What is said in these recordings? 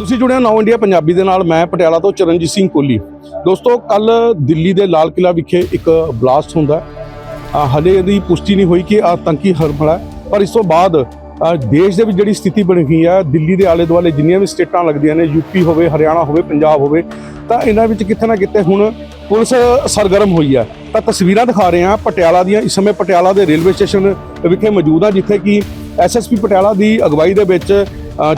ਤੁਸੀਂ ਜੁੜਿਆ ਹੋ ਇੰਡੀਆ ਪੰਜਾਬੀ ਦੇ ਨਾਲ, ਮੈਂ ਪਟਿਆਲਾ ਤੋਂ ਚਰਨਜੀਤ ਸਿੰਘ ਕੋਹਲੀ ਦੋਸਤੋ, ਕੱਲ ਦਿੱਲੀ ਦੇ ਲਾਲ ਕਿਲਾ ਵਿਖੇ ਇੱਕ ਬਲਾਸਟ ਹੁੰਦਾ ਹੈ। ਹਲੇ ਇਹਦੀ ਪੁਸ਼ਟੀ ਨਹੀਂ ਹੋਈ ਕਿ ਆਤੰਕੀ ਹਮਲਾ ਪਰ ਇਸ ਤੋਂ ਬਾਅਦ ਦੇਸ਼ ਦੇ ਵਿੱਚ ਜਿਹੜੀ ਸਥਿਤੀ ਬਣੀ ਹੋਈ ਹੈ, ਦਿੱਲੀ ਦੇ ਆਲੇ ਦੁਆਲੇ ਜਿੰਨੀਆਂ ਵੀ ਸਟੇਟਾਂ ਲੱਗਦੀਆਂ ਨੇ ਯੂਪੀ ਹੋਵੇ, ਹਰਿਆਣਾ ਹੋਵੇ, ਪੰਜਾਬ ਹੋਵੇ, ਤਾਂ ਇਹਨਾਂ ਵਿੱਚ ਕਿਤੇ ਨਾ ਕਿਤੇ ਹੁਣ ਪੁਲਿਸ ਸਰਗਰਮ ਹੋਈ ਹੈ। ਤਾਂ ਤਸਵੀਰਾਂ ਦਿਖਾ ਰਹੇ ਹਾਂ ਪਟਿਆਲਾ ਦੀਆਂ। ਇਸ ਸਮੇਂ ਪਟਿਆਲਾ ਦੇ ਰੇਲਵੇ ਸਟੇਸ਼ਨ ਵਿਖੇ ਮੌਜੂਦ ਆ, ਜਿੱਥੇ ਕਿ ਐਸਐਸਪੀ ਪਟਿਆਲਾ ਦੀ ਅਗਵਾਈ ਦੇ ਵਿੱਚ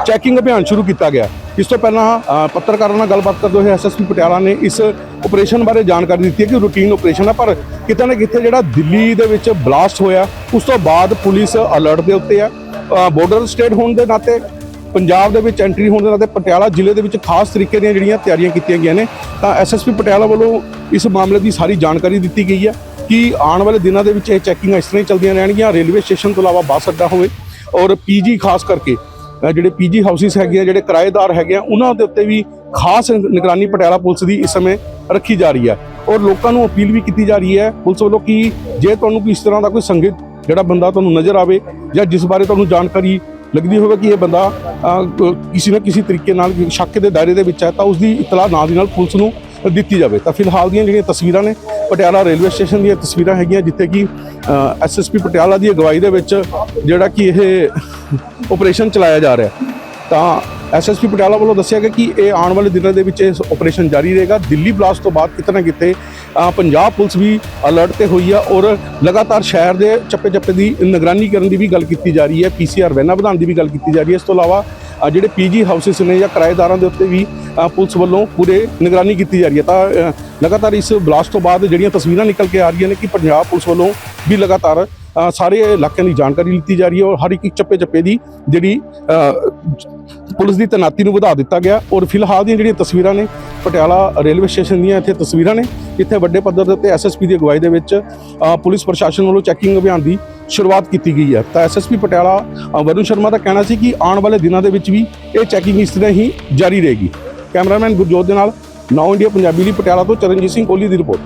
ਚੈਕਿੰਗ ਅਭਿਆਨ ਸ਼ੁਰੂ ਕੀਤਾ ਗਿਆ। ਇਸ ਤੋਂ ਪਹਿਲਾਂ ਪੱਤਰਕਾਰਾਂ ਨਾਲ ਗੱਲਬਾਤ ਕਰਦੇ ਹੋਏ ਐਸਐਸਪੀ ਪਟਿਆਲਾ ਨੇ ਇਸ ਆਪਰੇਸ਼ਨ ਬਾਰੇ ਜਾਣਕਾਰੀ ਦਿੱਤੀ ਹੈ ਕਿ ਰੂਟੀਨ ਆਪਰੇਸ਼ਨ ਹੈ ਪਰ ਕਿਤੇ ਨਾ ਕਿਤੇ ਜਿਹੜਾ ਦਿੱਲੀ ਦੇ ਵਿੱਚ ਬਲਾਸਟ ਹੋਇਆ, ਉਸ ਤੋਂ ਬਾਅਦ ਪੁਲਿਸ ਅਲਰਟ ਦੇ ਉੱਤੇ ਆ। ਬਾਰਡਰ ਸਟੇਟ ਹੋਣ ਦੇ ਨਾਤੇ, ਪੰਜਾਬ ਦੇ ਵਿੱਚ ਐਂਟਰੀ ਹੋਣ ਦੇ ਨਾਤੇ, ਪਟਿਆਲਾ ਜ਼ਿਲ੍ਹੇ ਦੇ ਵਿੱਚ ਖਾਸ ਤਰੀਕੇ ਦੀਆਂ ਜਿਹੜੀਆਂ ਤਿਆਰੀਆਂ ਕੀਤੀਆਂ ਗਈਆਂ ਨੇ, ਤਾਂ ਐਸਐਸਪੀ ਪਟਿਆਲਾ ਵੱਲੋਂ ਇਸ ਮਾਮਲੇ ਦੀ ਸਾਰੀ ਜਾਣਕਾਰੀ ਦਿੱਤੀ ਗਈ ਹੈ ਕਿ ਆਉਣ ਵਾਲੇ ਦਿਨਾਂ ਦੇ ਵਿੱਚ ਇਹ ਚੈਕਿੰਗਾਂ ਇਸ ਤਰ੍ਹਾਂ ਹੀ ਚੱਲਦੀਆਂ ਰਹਿਣਗੀਆਂ, ਰੇਲਵੇ ਸਟੇਸ਼ਨ ਤੋਂ ਇਲਾਵਾ ਬੱਸ ਅੱਡਾ ਹੋਵੇ ਔਰ ਪੀਜੀ ਖਾਸ ਕਰਕੇ ਜਿਹੜੇ ਪੀਜੀ ਹਾਊਸਿਸ ਹੈਗੇ ਆ, ਜਿਹੜੇ ਕਿਰਾਏਦਾਰ ਹੈਗੇ ਆ, ਉਹਨਾਂ ਦੇ ਉੱਤੇ ਵੀ ਖਾਸ ਨਿਗਰਾਨੀ ਪਟਿਆਲਾ ਪੁਲਿਸ ਦੀ ਇਸ ਸਮੇਂ ਰੱਖੀ ਜਾ ਰਹੀ ਹੈ। ਔਰ ਲੋਕਾਂ ਨੂੰ ਅਪੀਲ ਵੀ ਕੀਤੀ ਜਾ ਰਹੀ ਹੈ ਪੁਲਿਸ ਵੱਲੋਂ ਕਿ ਜੇ ਤੁਹਾਨੂੰ ਕੋਈ ਇਸ ਤਰ੍ਹਾਂ ਦਾ ਕੋਈ ਸੰਗਤ, ਜਿਹੜਾ ਬੰਦਾ ਤੁਹਾਨੂੰ ਨਜ਼ਰ ਆਵੇ ਜਾਂ ਜਿਸ ਬਾਰੇ ਤੁਹਾਨੂੰ ਜਾਣਕਾਰੀ ਲੱਗਦੀ ਹੋਵੇ ਕਿ ਇਹ ਬੰਦਾ ਕਿਸੇ ਨਾ ਕਿਸੇ ਤਰੀਕੇ ਨਾਲ ਸ਼ੱਕ ਦੇ ਦਾਇਰੇ ਦੇ ਵਿੱਚ ਹੈ, ਤਾਂ ਉਸ ਦੀ ਇਤਲਾਹ ਨਾਲ ਦੀ ਨਾਲ ਪੁਲਿਸ ਨੂੰ ਦਿੱਤੀ ਜਾਵੇ। ਤਾਂ ਫਿਲਹਾਲ ਦੀਆਂ ਜਿਹੜੀਆਂ ਤਸਵੀਰਾਂ ਨੇ, ਪਟਿਆਲਾ ਰੇਲਵੇ ਸਟੇਸ਼ਨ ਦੀਆਂ ਤਸਵੀਰਾਂ ਹੈਗੀਆਂ, ਜਿੱਥੇ ਕਿ ਐਸਐਸਪੀ ਪਟਿਆਲਾ ਦੀ ਅਗਵਾਈ ਦੇ ਵਿੱਚ ਜਿਹੜਾ ਕਿ ਇਹ ਆਪਰੇਸ਼ਨ ਚਲਾਇਆ ਜਾ ਰਿਹਾ। ਹੈ। ਤਾਂ ਐਸਐਸਪੀ ਪਟਿਆਲਾ ਵੱਲੋਂ ਦੱਸਿਆ ਗਿਆ ਕਿ ਇਹ ਆਉਣ ਵਾਲੇ ਦਿਨਾਂ ਦੇ ਵਿੱਚ ਇਹ ਆਪਰੇਸ਼ਨ ਜਾਰੀ ਰਹੇਗਾ। ਦਿੱਲੀ ਬਲਾਸਟ ਤੋਂ ਬਾਅਦ ਕਿਤੇ ਨਾ ਕਿਤੇ ਪੰਜਾਬ ਪੁਲਿਸ ਵੀ ਅਲਰਟ ਤੇ ਹੋਈ ਆ ਔਰ ਲਗਾਤਾਰ ਸ਼ਹਿਰ ਦੇ ਚੱਪੇ-ਚੱਪੇ ਦੀ ਨਿਗਰਾਨੀ ਕਰਨ ਦੀ ਵੀ ਗੱਲ ਕੀਤੀ ਜਾ ਰਹੀ ਹੈ। ਪੀਸੀਆਰ ਵੈਨਾਂ ਵਧਾਉਣ ਦੀ ਵੀ ਗੱਲ ਕੀਤੀ ਜਾ ਰਹੀ ਹੈ। ਇਸ ਤੋਂ ਇਲਾਵਾ ਜਿਹੜੇ ਪੀਜੀ ਹਾਊਸਿਸ ਨੇ ਜਾਂ ਕਿਰਾਏਦਾਰਾਂ ਦੇ ਉੱਤੇ ਵੀ ਪੁਲਿਸ ਵੱਲੋਂ ਪੂਰੇ ਨਿਗਰਾਨੀ ਕੀਤੀ ਜਾ ਰਹੀ ਹੈ। ਤਾਂ ਲਗਾਤਾਰ ਇਸ ਬਲਾਸਟ ਤੋਂ ਬਾਅਦ ਜਿਹੜੀਆਂ ਤਸਵੀਰਾਂ ਨਿਕਲ ਕੇ ਆ ਰਹੀਆਂ ਨੇ ਕਿ ਪੰਜਾਬ ਪੁਲਿਸ ਵੱਲੋਂ ਵੀ ਲਗਾਤਾਰ ਸਾਰੇ ਇਲਾਕਿਆਂ ਦੀ ਜਾਣਕਾਰੀ ਲਿੱਤੀ ਜਾ ਰਹੀ ਹੈ ਔਰ ਹਰ ਇੱਕ ਚੱਪੇ-ਚੱਪੇ ਦੀ ਜਿਹੜੀ ਪੁਲਿਸ ਦੀ ਤੈਨਾਤੀ ਨੂੰ ਵਧਾ ਦਿੱਤਾ ਗਿਆ। ਔਰ ਫਿਲਹਾਲ ਦੀਆਂ ਜਿਹੜੀਆਂ ਤਸਵੀਰਾਂ ਨੇ, ਪਟਿਆਲਾ ਰੇਲਵੇ ਸਟੇਸ਼ਨ ਦੀਆਂ ਇੱਥੇ ਤਸਵੀਰਾਂ ਨੇ, ਇੱਥੇ ਵੱਡੇ ਪੱਧਰ ਦੇ ਉੱਤੇ ਐਸਐਸਪੀ ਦੀ ਅਗਵਾਈ ਦੇ ਵਿੱਚ ਪੁਲਿਸ ਪ੍ਰਸ਼ਾਸਨ ਵੱਲੋਂ ਚੈਕਿੰਗ ਅਭਿਆਨ ਦੀ ਸ਼ੁਰੂਆਤ ਕੀਤੀ ਗਈ ਹੈ। ਤਾਂ ਐਸਐਸਪੀ ਪਟਿਆਲਾ ਅ, ਵਰੁਣ ਸ਼ਰਮਾ ਦਾ ਕਹਿਣਾ ਸੀ ਕਿ ਆਉਣ ਵਾਲੇ ਦਿਨਾਂ ਦੇ ਵਿੱਚ ਵੀ ਇਹ ਚੈਕਿੰਗ ਇਸ ਤਰ੍ਹਾਂ ਹੀ ਜਾਰੀ ਰਹੇਗੀ। ਕੈਮਰਾਮੈਨ ਗੁਰਜੋਤ ਦੇ ਨਾਲ ਨਾਓ ਇੰਡੀਆ ਪੰਜਾਬੀ ਲਈ ਪਟਿਆਲਾ ਤੋਂ ਚਰਨਜੀਤ ਸਿੰਘ ਕੋਹਲੀ ਦੀ ਰਿਪੋਰਟ।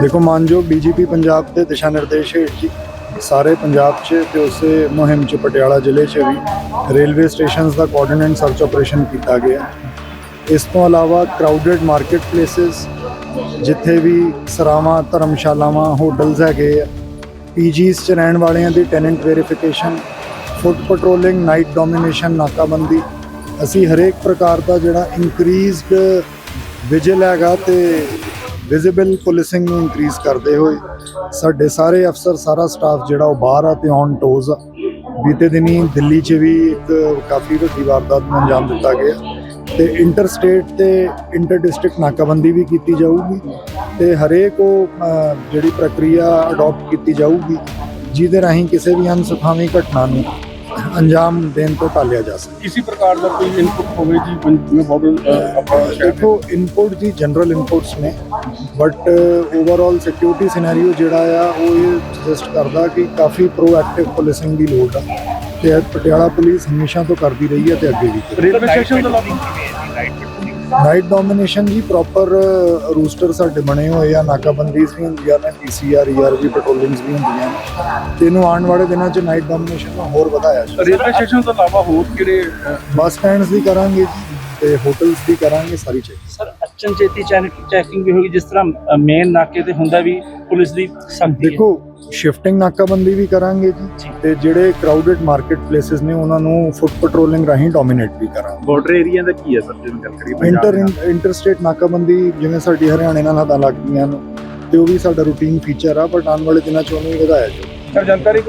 ਦੇਖੋ ਮਾਨਯੋਗ ਡੀਜੀਪੀ ਪੰਜਾਬ ਦੇ ਦਿਸ਼ਾ ਨਿਰਦੇਸ਼ ਹੇਠ ਜੀ ਸਾਰੇ ਪੰਜਾਬ 'ਚ ਤੇ ਉਸੇ ਮੁਹਿੰਮ 'ਚ ਪਟਿਆਲਾ ਜ਼ਿਲ੍ਹੇ 'ਚ ਵੀ ਰੇਲਵੇ ਸਟੇਸ਼ਨਸ ਦਾ ਕੋਆਰਡੀਨੇਟ ਸਰਚ ਆਪਰੇਸ਼ਨ ਕੀਤਾ ਗਿਆ। ਇਸ ਤੋਂ ਇਲਾਵਾ ਕਰਾਊਡਡ ਮਾਰਕੀਟ ਪਲੇਸਿਸ ਜਿੱਥੇ ਵੀ ਸਰਾਵਾਂ ਧਰਮਸ਼ਾਲਾਵਾਂ ਹੋਟਲਸ ਹੈਗੇ ਆ ਪੀਜੀਸ 'ਚ ਰਹਿਣ ਵਾਲਿਆਂ ਦੀ tenant verification foot patrolling night domination ਨਾਕਾਬੰਦੀ। ਅਸੀਂ ਹਰੇਕ ਪ੍ਰਕਾਰ ਦਾ ਜਿਹੜਾ ਇਨਕਰੀਜ਼ਡ ਵਿਜਿਲ ਹੈਗਾ ਤੇ ਵਿਜ਼ੀਬਲ ਪੁਲਿਸਿੰਗ ਨੂੰ ਇਨਕਰੀਜ਼ ਕਰਦੇ ਹੋਏ, ਸਾਡੇ ਸਾਰੇ ਅਫਸਰ, ਸਾਰਾ ਸਟਾਫ ਜਿਹੜਾ ਉਹ ਬਾਹਰ ਆ ਤੇ ਔਨ ਟੋਜ਼ ਆ। ਬੀਤੇ ਦਿਨੀ ਦਿੱਲੀ 'ਚ ਵੀ ਇੱਕ ਕਾਫੀ ਵੱਡੀ ਵਾਰਦਾਤ ਨੂੰ ਅੰਜਾਮ ਦਿੱਤਾ ਗਿਆ। ਤੇ ਇੰਟਰ ਸਟੇਟ ਤੇ ਇੰਟਰ ਡਿਸਟ੍ਰਿਕਟ ਨਾਕਾਬੰਦੀ ਵੀ ਕੀਤੀ ਜਾਊਗੀ ਤੇ ਹਰੇਕ ਉਹ ਜਿਹੜੀ ਪ੍ਰਕਿਰਿਆ ਅਡਾਪਟ ਕੀਤੀ ਜਾਊਗੀ ਜਿਹਦੇ ਰਾਹੀਂ ਕਿਸੇ ਵੀ ਅਨਸੁਖਾਵੀ ਘਟਨਾ ਨੂੰ ਅੰਜਾਮ ਦੇਣ ਤੋਂ ਟਾਲਿਆ ਜਾ ਸਕੇ। ਕਿਸੇ ਪ੍ਰਕਾਰ ਦਾ ਕੋਈ ਇਨਪੁਟ ਹੋਵੇ ਜੀ ਜਿਵੇਂ ਬਾਰਡਰ ਆਪਾਂ ਦੇਖੋ ਇਨਪੁਟ ਦੀ ਜਨਰਲ ਇਨਪੁਟਸ ਨੇ ਬਟ ਓਵਰਆਲ ਸਿਕਿਉਰਿਟੀ ਸਿਨੈਰੀਓ ਜਿਹੜਾ ਆ ਉਹ ਇਹ ਸੁਜੈਸਟ ਕਰਦਾ ਕਿ ਕਾਫੀ ਪ੍ਰੋਐਕਟਿਵ ਪੁਲਿਸਿੰਗ ਦੀ ਲੋੜ ਆ। ਤੇ ਪਟਿਆਲਾ ਪੁਲਿਸ ਹਮੇਸ਼ਾ ਤੋਂ ਕਰਦੀ ਰਹੀ ਹੈ ਤੇ ਅੱਗੇ ਵੀ ਕਰੇਗੀ ਰੇਲਵੇ ਸਟੇਸ਼ਨ ਤੋਂ ਇਲਾਵਾ ਨਾਈਟ ਡੋਮੀਨੇਸ਼ਨ ਜੀ ਪ੍ਰੋਪਰ ਰੂਸਟਰ ਸਾਡੇ ਬਣੇ ਹੋਏ ਆ ਨਾਕਾਬੰਦੀਜ਼ ਵੀ ਹੁੰਦੀਆਂ ਨੇ ਪੀਸੀਆਰ ਈਆਰਵੀ ਪੈਟਰੋਲਿੰਗਸ ਵੀ ਹੁੰਦੀਆਂ ਨੇ। ਤੇ ਇਹਨੂੰ ਆਉਣ ਵਾਲੇ ਦਿਨਾਂ 'ਚ ਨਾਈਟ ਡੋਮੀਨੇਸ਼ਨ ਨੂੰ ਹੋਰ ਵਧਾਇਆ ਜਾਵੇ ਰੇਲਵੇ ਸਟੇਸ਼ਨ ਤੋਂ ਇਲਾਵਾ ਹੋਰ ਕਿਹੜੇ ਬੱਸ ਸਟੈਂਡਸ ਦੀ ਕਰਾਂਗੇ ਜੀ ਤੇ ਹੋਟਲਸ ਦੀ ਕਰਾਂਗੇ ਸਾਰੀ ਚੀਜ਼। ਸਰ ਅਚਨਚੇਤੀ ਚੈਕਿੰਗ ਵੀ ਹੋਗੀ ਜਿਸ ਤਰ੍ਹਾਂ ਮੇਨ ਨਾਕੇ ਤੇ ਹੁੰਦਾ ਵੀ ਪੁਲਿਸ ਦੀ ਸਖਤੀ ਦੇਖੋ ਸ਼ਿਫਟਿੰਗ ਨਾਕਾਬੰਦੀ ਵੀ ਕਰਾਂਗੇ ਜੀ। ਤੇ ਜਿਹੜੇ ਕਰਾਊਡਡ ਮਾਰਕੀਟ ਪਲੇਸਿਸ ਨੇ ਉਹਨਾਂ ਨੂੰ ਫੁੱਟ ਪੈਟਰੋਲਿੰਗ ਰਾਹੀਂ ਡੋਮੀਨੇਟ ਵੀ ਕਰਾਂਗੇ। ਬਾਰਡਰ ਏਰੀਆ ਦਾ ਕੀ ਹੈ ਸਰ ਜਿਵੇਂ ਗੱਲ ਕਰੀਏ ਇੰਟਰ ਇੰਟਰ ਸਟੇਟ ਨਾਕਾਬੰਦੀ ਜਿਵੇਂ ਸਾਡੀ ਹਰਿਆਣੇ ਨਾਲ ਹੱਦਾਂ ਲੱਗਦੀਆਂ ਨੇ ਤੇ ਉਹ ਵੀ ਸਾਡਾ ਰੂਟੀਨ ਫੀਚਰ ਆ ਬਟ ਆਉਣ ਵਾਲੇ ਦਿਨਾਂ ਚ ਉਹਨੂੰ ਵੀ ਵਧਾਇਆ ਜਾਊ। ਸਰ ਜਾਣਕਾਰੀ